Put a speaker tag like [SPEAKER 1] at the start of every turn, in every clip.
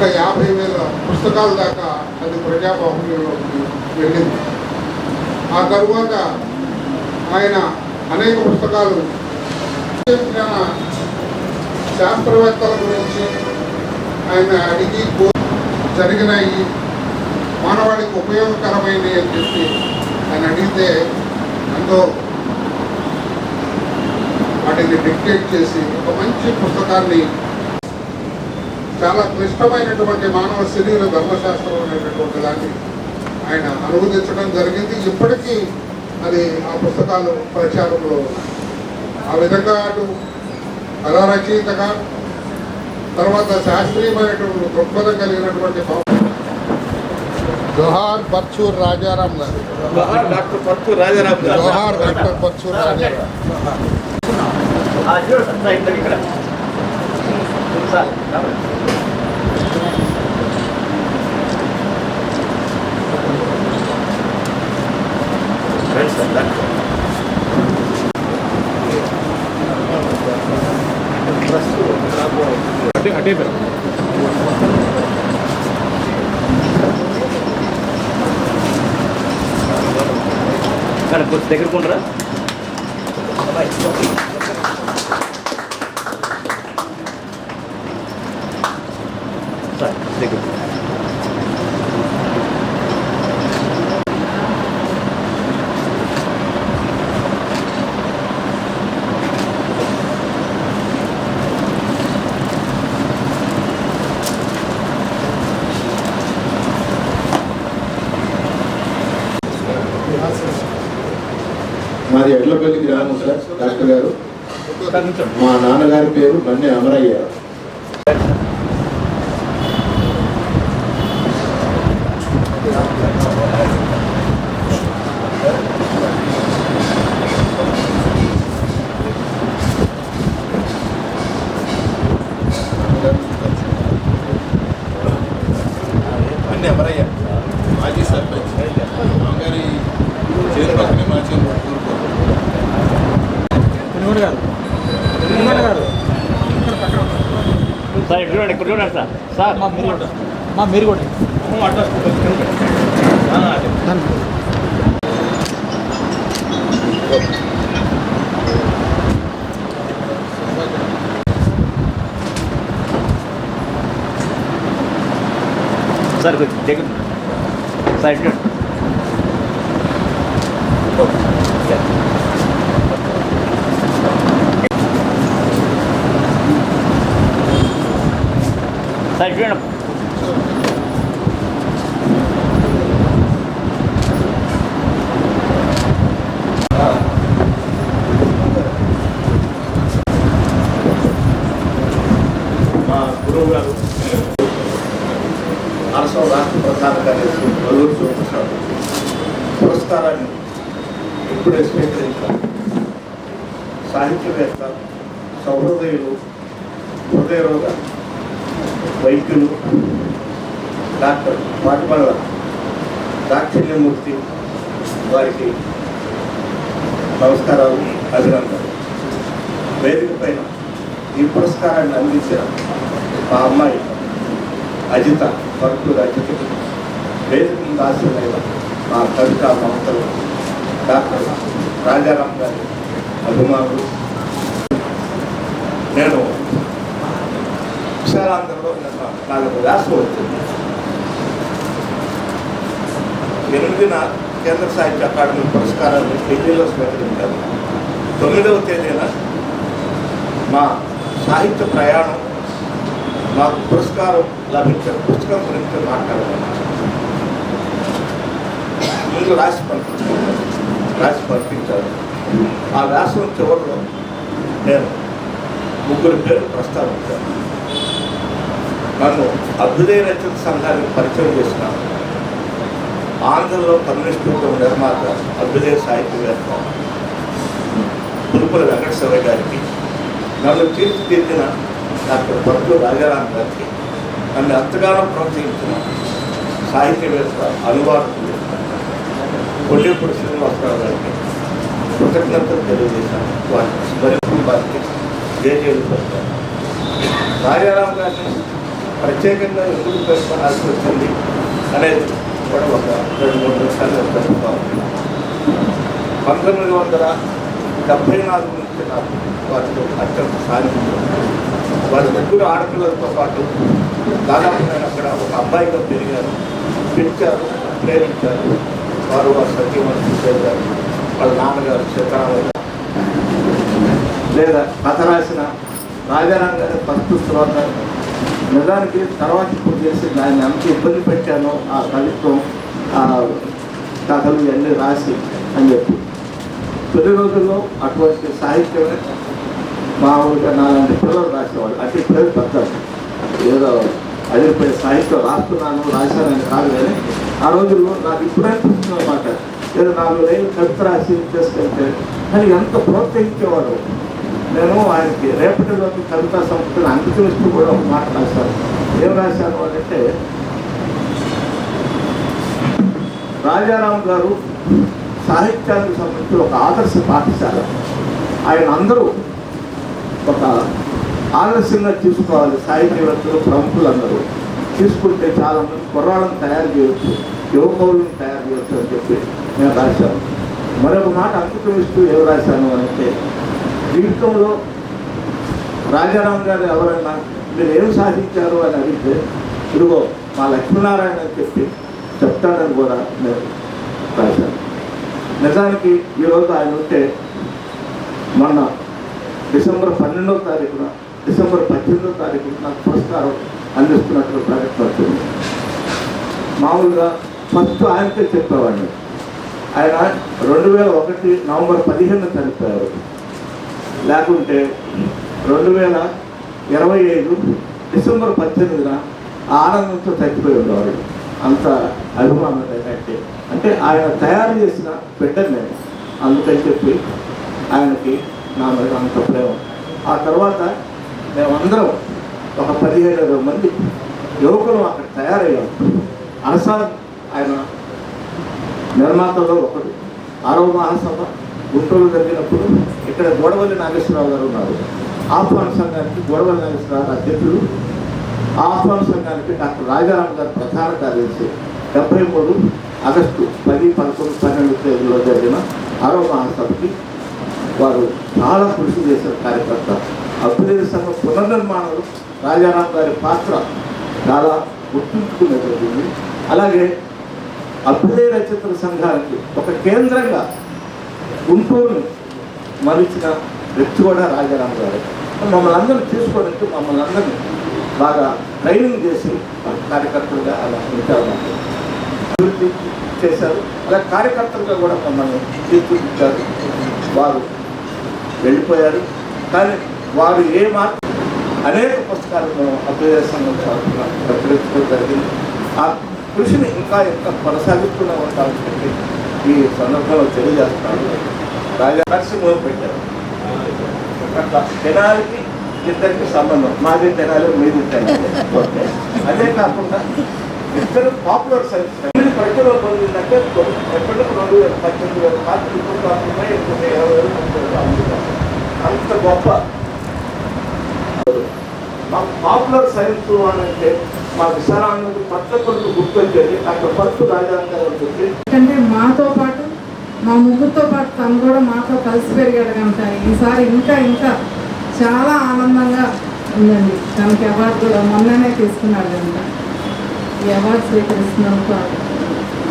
[SPEAKER 1] ఒక యాభై వేల పుస్తకాల దాకా అది ప్రజాబాహుల్యంలోకి వెళ్ళింది. ఆ తరువాత ఆయన అనేక పుస్తకాలు శాస్త్రవేత్తల గురించి ఆయన అడిగి జరిగిన జరిగినాయి మానవాళికి ఉపయోగకరమైనవి అని చెప్పి ఆయన అడిగితే అందులో వాటిని డిక్టేట్ చేసి ఒక మంచి పుస్తకాన్ని చాలా క్లిష్టమైనటువంటి మానవ శరీర ధర్మశాస్త్రం అనేటటువంటి దాన్ని ఆయన అనువదించడం జరిగింది. ఇప్పటికీ అది ఆ పుస్తకాలు ప్రచారంలో ఉన్నాయి. ఆ విధంగా అటు కళా రచయితగా తర్వాత శాస్త్రీయమైనటువంటి దృక్పథం కలిగినటువంటి జోహార్ బర్చూర్ రాజారాం గారు.
[SPEAKER 2] డాక్టర్ రాజారాం గారు.
[SPEAKER 1] జోహార్ డాక్టర్ బర్చూర్ రాజారాం
[SPEAKER 2] ఆ, చూడు సార్, సార్, ఇక్కడ ఇక్కడ సార్ రండి సార్ డాక్టర్
[SPEAKER 3] అటే అటే
[SPEAKER 2] సార్ కొంచెం దగ్గర.
[SPEAKER 4] మాది ఎడ్లపల్లి గ్రామం సార్ డాక్టర్ గారు. మా నాన్నగారి పేరు బన్నె అమరయ్య. బన్నె అమరయ్య మాజీ సర్పంచ్. మామగారి చేరు పక్కనే మా చేరు
[SPEAKER 3] గారు. గారు.
[SPEAKER 2] సార్ చూడండి
[SPEAKER 3] మా మీరు కూడా. మా మీరు కూడా.
[SPEAKER 2] సార్ కొంచెం దగ్గర సార్ ఇటు చూడండి. సార్ ఇటు చూడండి
[SPEAKER 4] మా గురువు గారు అరసవ రాష్ట్ర ప్రధాన కార్యదర్శి వల్లూరు శివప్రసాద్ పురస్కారాన్ని ఇప్పుడే స్వీకరించారు. సాహిత్యవేత్త సౌహృదయులు హృదయరోగ వైద్యులు డాక్టర్ పాటిమల్ల దాక్షిణ్యమూర్తి వారికి నమస్కారాలు అభినందనలు. వేదిక పైన ఈ పురస్కారాన్ని అందించిన మా అమ్మాయి అజిత పరుపూరు అజిత వేదిక ముందు మా కవిత మమతలు డాక్టర్ రాజారాం గారి అభిమానులు. నేను విశాలాంధ్రలో నిన్న నాకు ఒక వ్యాసం వచ్చింది ఎనిమిదిన కేంద్ర సాహిత్య అకాడమీ పురస్కారాన్ని ఢిల్లీలో స్వీకరించారు. తొమ్మిదవ తేదీన మా సాహిత్య ప్రయాణం మాకు పురస్కారం లభించిన పుస్తకం గురించి మాట్లాడదాం. ముందు రాసి పంపించారు రాసి పంపించారు ఆ వ్యాసం చివరిలో నేను ముగ్గురు పేరు ప్రస్తావించాను. నన్ను అభ్యుదయ రచన సంఘానికి పరిచయం చేసిన ఆంధ్రలో కమ్యూనిస్ట్ నిర్మాత అభ్యుదయ సాహిత్యవేత్త పులుపుల వెంకటేశ్వర గారికి నన్ను తీర్చిదిద్దిన డాక్టర్ పట్టు రాజారాం గారికి నన్ను ఎంతగానో ప్రోత్సహించిన సాహిత్యవేత్త అనువాదకులు కొల్లేపూడి శ్రీనివాసరావు గారికి కృతజ్ఞతలు తెలియజేశాను. వారి స్మరింపు వారికి జయజయలు పలికాను. రాజారాం గారిని ప్రత్యేకంగా ఎందుకు పేర్కొనాల్సి వచ్చింది అనేది కూడా ఒక రెండు మూడు నిమిషాలు పంతొమ్మిది వందల డెబ్బై నాలుగు నుంచి నాకు అత్యంత సాధించారు వారి ముగ్గురు ఆడపిల్లలతో పాటు దాదాపు నేను అక్కడ ఒక అబ్బాయిగా పెరిగాను పెంచారు ప్రేమించారు. వారు వారు సత్యమని చేశారు. వాళ్ళ నాన్నగారు సీతారామయ్య లేదా కథ రాసిన రాజారాం గారి ఫస్ట్ శ్లోకాలు నిజానికి తర్వాత ఇప్పుడు చేసి దాన్ని ఎంత ఇబ్బంది పెట్టానో ఆ కవిత్వం ఆ కథలు ఇవన్నీ రాసి అని చెప్పి. తొలి రోజుల్లో అటువంటి సాహిత్యమే మామూలుగా నాలాంటి పిల్లలు రాసేవాళ్ళు. అంటే ఇప్పుడే పెద్ద ఏదో అదిరిపోయే సాహిత్యం రాస్తున్నాను రాశానని కాదు కానీ ఆ రోజుల్లో నాకు ఇప్పుడే అనిపిస్తుంది అనమాట ఏదో నాలుగు లైన్లు కవిత రాసి చేసుకెళ్తే కానీ ఎంత ప్రోత్సహించేవాడు నేను ఆయనకి రేపటిలోకి కవితా సంస్థను అంకితం కూడా ఒక మాట రాశాను. ఏం రాశాను అంటే రాజారాం గారు సాహిత్యానికి సంబంధించి ఒక ఆదర్శ పాఠశాల. ఆయన అందరూ ఒక ఆదర్శంగా తీసుకోవాలి. సాహిత్యవేత్తలు ప్రముఖులందరూ. తీసుకుంటే చాలా మంది కుర్రాళ్ళని తయారు చేయొచ్చు యువకులను తయారు చేయొచ్చు అని చెప్పి నేను రాశాను. మరొక మాట అంకితం ఇస్తూ ఏం రాశాను అంటే జీవితంలో రాజారాం గారు ఎవరైనా మీరు ఏం సాధించారు అని అడిగితే ఇదిగో మా లక్ష్మీనారాయణ అని చెప్పి చెప్తాడని కూడా నేను రాశాను. నిజానికి ఈరోజు ఆయన ఉంటే మొన్న డిసెంబర్ పన్నెండవ తారీఖున డిసెంబర్ పద్దెనిమిదవ తారీఖున నాకు పురస్కారం అందిస్తున్నట్లు ప్రకటన మామూలుగా ఫస్ట్ ఆయనకే చెప్పేవాడిని. ఆయన రెండు వేల ఒకటి నవంబర్ పదిహేను చనిపోయారు. లేకుంటే రెండు వేల ఇరవై ఐదు డిసెంబర్ పద్దెనిమిదిన ఆనందంతో చచ్చిపోయి ఉండేవాడు. అంత అభిమానం ఏంటంటే అంటే ఆయన తయారు చేసిన బిడ్డను నేను అందుకని చెప్పి ఆయనకి నా మీద అంత ప్రేమ. ఆ తర్వాత మేమందరం ఒక పదిహేడు ఇరవై మంది యువకులు అక్కడ తయారయ్యాం. అనసార్ ఆయన నిర్మాతలో ఒకడు. ఆరవ మహాసభ గుంటూరు జరిగినప్పుడు ఇక్కడ గోడవల్లి నాగేశ్వరరావు గారు ఉన్నారు. ఆహ్వాన సంఘానికి గోడవల్లి నాగేశ్వరరావు అధ్యక్షుడు. ఆహ్వాన సంఘానికి డాక్టర్ రాజారాం గారు ప్రధాన కార్యదర్శి. డెబ్బై మూడు ఆగస్టు పది పదకొండు పన్నెండు తేదీలో జరిగిన ఆరోగ్య మహాసభకి వారు చాలా కృషి చేసిన కార్యకర్త. అభ్యుదయ సంఘ పునర్నిర్మాణంలో రాజారాం గారి పాత్ర చాలా గుర్తుంచుకునేది అలాగే అభ్యుదయ రచయితల సంఘానికి ఒక కేంద్రంగా గుంటూరుని మరిచిన వ్యక్తి కూడా రాజారాం గారు. మమ్మల్ని అందరినీ తీసుకోవడానికి మమ్మల్ని అందరినీ బాగా ట్రైనింగ్ చేసి కార్యకర్తలుగా అలా ఉంటారు చేశారు. అలా కార్యకర్తలుగా కూడా మమ్మల్ని తీర్చిదిద్దారు వారు వెళ్ళిపోయారు. కానీ వారు ఏ మార్పు అనేక పుస్తకాలు మేము అభ్యుదయ సంఘం ప్రచురించడం జరిగింది. ఆ కృషిని ఇంకా ఇంకా కొనసాగిస్తూనే ఉంటామని చెప్పి ఈ సందర్భంలో తెలియజేస్తాను. రాజా నరసింహం పెట్టారు. అట్లా ఇద్దరికి సంబంధం. మాది తినాలి మీది తినాలి అదే కాకుండా ఇద్దరు పాపులర్ సైన్స్ ఎనిమిది ప్రజలు పొందిందంటే ఎప్పటికి రెండు వేల పద్దెనిమిది వేల పాత్రలు ఇప్పుడు కాకుండా ఇప్పుడు ఇరవై వేలు ముప్పై వేలు అంత గొప్ప మాకు పాపులర్ సైన్స్ అని అంటే మా విశాలానంద పట్ల కొడుకు గుర్తొచ్చేది అక్కడ పట్టు రాజాంగారు ఉంటుంది
[SPEAKER 5] ఎందుకంటే మాతో పాటు మా ముగ్గురితో పాటు తను కూడా మాతో కలిసి పెరిగాడు కనుక ఈసారి ఇంకా ఇంకా చాలా ఆనందంగా ఉందండి. తనకి అవార్డు కూడా మొన్ననే తీసుకున్నాడు కనుక. ఈ అవార్డు స్వీకరిస్తున్నందుకు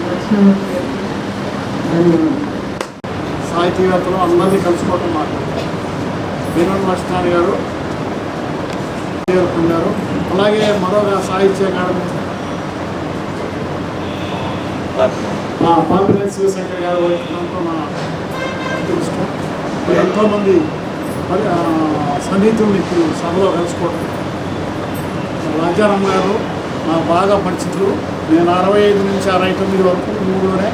[SPEAKER 5] వచ్చినందుకు
[SPEAKER 6] సాహితీవేత్తలు అందరినీ కలుసుకోవటం మాట వీరన్ మస్టాని గారు పొందారు అలాగే మరొక సాహిత్య అకాడమీ పాపినేని శివశంకర్ గారు వహించడంతో నా అదృష్టం మరి ఎంతోమంది మరి, ఆ, సన్నిహితుల్ని ఇప్పుడు సభలో కలుసుకోవడం రాజారాం గారు నాకు బాగా పరిచితులు. నేను అరవై ఐదు నుంచి అరవై తొమ్మిది వరకు మూడులోనే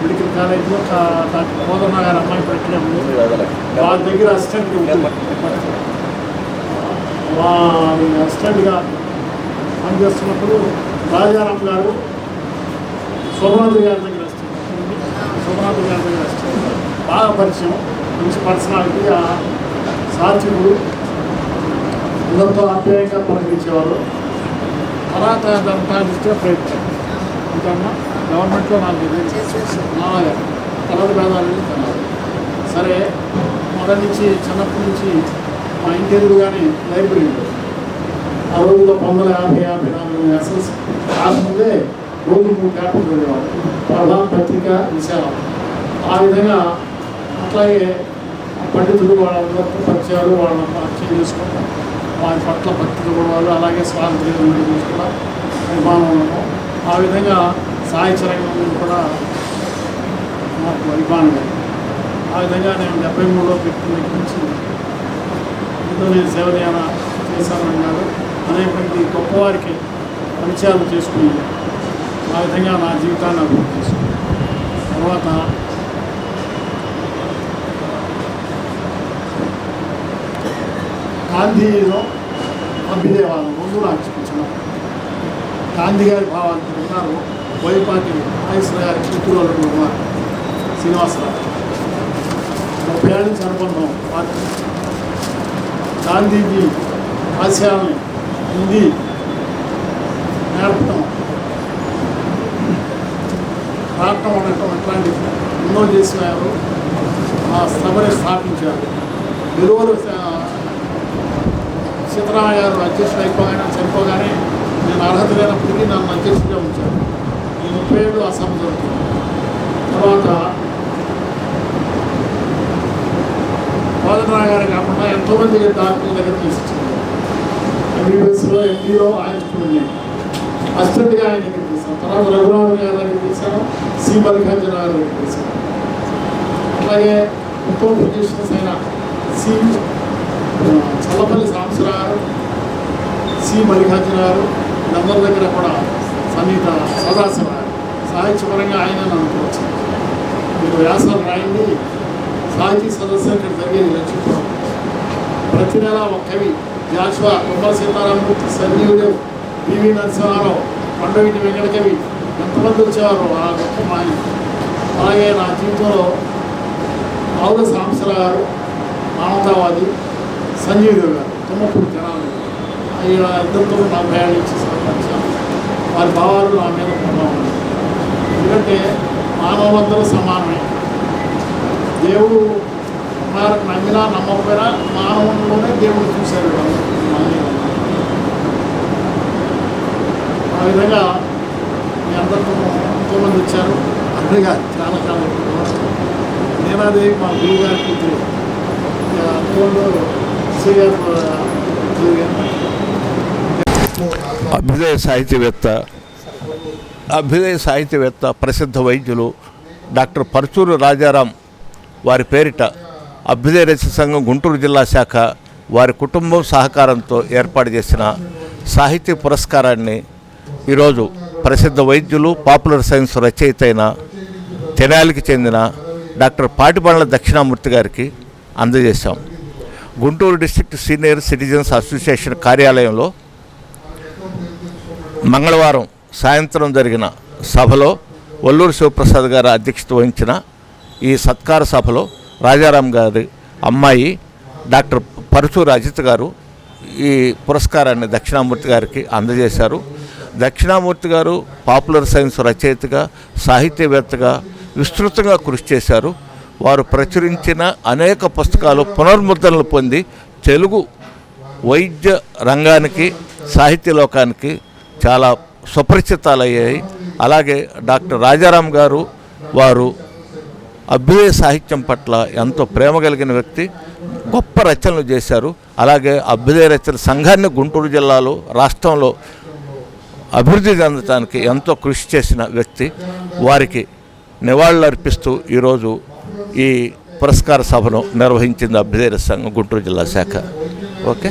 [SPEAKER 6] మెడికల్ కాలేజీలో డాక్టర్ కోదన్న గారు అమ్మాయి పెట్టడం వాళ్ళ దగ్గర అసిస్టెంట్ వారి అసిస్టెంట్గా పనిచేస్తున్నప్పుడు రాజారాం గారు శోభనాథ్ గారి దగ్గర అసిస్టెంట్. శోభనాథ్ గారి దగ్గర అసిస్టెంట్. బాగా పరిచయం. మంచి పర్సనాలిటీ. సాత్వికుడు అందరితో ఆప్యాయంగా పనిపించేవారు తర్వాత దాని దృష్టిగా ప్రయత్నం అంతమ్మా గవర్నమెంట్లో నాకు ఇది తర్వాత భేదాలు తినాలి సరే మొదటి నుంచి చిన్నప్పటి నుంచి మా ఇంటి ఎదురుగానే లైబ్రరీ ఆ రోజుల్లో పంతొమ్మిది యాభై యాభై నాలుగు ఎస్ఎస్ రాకముందే రోజు మూడు పేపర్లు చదివేవాడు ప్రధాన పత్రిక విశాలం. ఆ విధంగా అట్లాగే పండితులు వాళ్ళందరితో పరిచయాలు వాళ్ళని పరిచయం చేసుకుంటాం వారి పట్ల భక్తిగా వాళ్ళు అలాగే స్వాతంత్ర్యం కూడా అభిమానం ఉండడం ఆ విధంగా సాహిత్య రంగం కూడా నాకు అభిమానం ఆ విధంగా నేను డెబ్బై మూడులో పెట్టిన నుంచి ఇందులో నేను సేవదేన చేశానని కాదు అనేక మంది గొప్పవారికి పరిచయాలు చేసుకుని ఆ విధంగా నా జీవితాన్ని అభివృద్ధి చేసుకున్నాను. తర్వాత గాంధీలో అభ్యుదయవాదం ముందు నాకు చూపించిన గాంధీ గారి భావానికి ఉన్నారు బోయపాటి నాగేశ్వర గారి చిత్తూరు ఉన్నారు శ్రీనివాసరావు. ముప్పై ఏళ్ళ నుంచి అనుకున్నాం పార్టీ గాంధీజీ ఆశయాల్ని హిందీ నేర్పడం రావటం అనటం అట్లాంటి ఎన్నో చేసిన ఆ సభని స్థాపించారు. విలువలు సీతారామయ్య గారు అధ్యక్షుడు అయిపోగానే చనిపోగానే నేను అర్హత లేనప్పటికీ నన్ను అధ్యక్షుడిగా ఉంచారు. ఈ ముప్పై ఏడు ఆ సభ జరుగుతుంది తర్వాత కోదండరావు గారు కాకుండా ఎంతోమంది డాక్టర్ల దగ్గర తీసుకొచ్చారు. ఎంబీబీఎస్లో ఎంపీలో ఆయన స్టూడెంట్ అసిస్టెంట్గా ఆయన దగ్గర తీసాను తర్వాత రఘురామన్ గారి దగ్గర తీశాను సి మల్లికార్జున గారి దగ్గర తీశాను అలాగే ఉత్తమ పొజిషన్స్ అయిన సి చల్లపల్లి సాంబశివరావు సి మల్లికార్జున గారు వీళ్ళందరి దగ్గర కూడా సన్నిహిత సదాశివ సాహిత్యపరంగా ఆయన నన్ను మీరు వ్యాసాలు రాయండి. సాహితీ సదస్సు ఇక్కడ జరిగేది లక్ష్మీపురం. ప్రతి నెల ఒక కవి జాషువా కొమ్మల సీతారామూర్తి సంజీవుడు పివి నరసింహారావు కొండవీటి వెంకట కవి ఎంతమంది వచ్చేవారు? ఆ గొప్ప మాయ అలాగే నా జీవితంలో ఆవుల సాంబశివ మానవతావాది సంజీవుడు గారు తుమ్మపూడి జనాలు ఆయన ఇద్దరితో ఏళ్ళ నుంచి సహకరించాను వారి భావాలు నా మీద ప్రభావం. ఎందుకంటే మానవులందరూ సమానమే దేవుడు ఉన్నారు నమ్మినా నమ్మకపోయినా మానవుల్లోనే దేవుడు చూశారు. ఆ విధంగా మీ అందరితో ఎంతోమంది వచ్చారు అన్నగా చాలా చాలా. నీనాదేవి మా గురువు గారి కూతురు ఇక అంతలో శ్రీగారు
[SPEAKER 4] అభ్యుదయ సాహిత్యవేత్త అభ్యుదయ సాహిత్యవేత్త ప్రసిద్ధ వైద్యులు డాక్టర్ పరచూరు రాజారాం వారి పేరిట అభ్యుదయ రచన సంఘం గుంటూరు జిల్లా శాఖ వారి కుటుంబం సహకారంతో ఏర్పాటు చేసిన సాహిత్య పురస్కారాన్ని ఈరోజు ప్రసిద్ధ వైద్యులు పాపులర్ సైన్స్ రచయిత అయిన తెనాలికి చెందిన డాక్టర్ పాటిబండ్ల దక్షిణామూర్తి గారికి అందజేశాం. Guntur district senior citizens association కార్యాలయంలో మంగళవారం సాయంత్రం జరిగిన సభలో వల్లూరు శివప్రసాద్ గారు అధ్యక్షత వహించిన ఈ సత్కార సభలో రాజారాం గారి అమ్మాయి డాక్టర్ పరచూరు అజిత్ గారు ఈ పురస్కారాన్ని దక్షిణామూర్తి గారికి అందజేశారు. దక్షిణామూర్తి గారు పాపులర్ సైన్స్ రచయితగా సాహిత్యవేత్తగా విస్తృతంగా కృషి చేశారు. వారు ప్రచురించిన అనేక పుస్తకాలు పునర్ముద్రణలు పొంది తెలుగు వైద్య రంగానికి సాహిత్య లోకానికి చాలా సుపరిచితాలయ్యాయి. అలాగే డాక్టర్ రాజారాం గారు వారు అభ్యుదయ సాహిత్యం పట్ల ఎంతో ప్రేమ కలిగిన వ్యక్తి గొప్ప రచనలు చేశారు. అలాగే అభ్యుదయ రచన సంఘాన్ని గుంటూరు జిల్లాలో రాష్ట్రంలో అభివృద్ధి చెందడానికి ఎంతో కృషి చేసిన వ్యక్తి. వారికి నివాళులర్పిస్తూ ఈరోజు ఈ పురస్కార సభను నిర్వహించింది అభ్యుదయ సంఘం గుంటూరు జిల్లా శాఖ. ఓకే?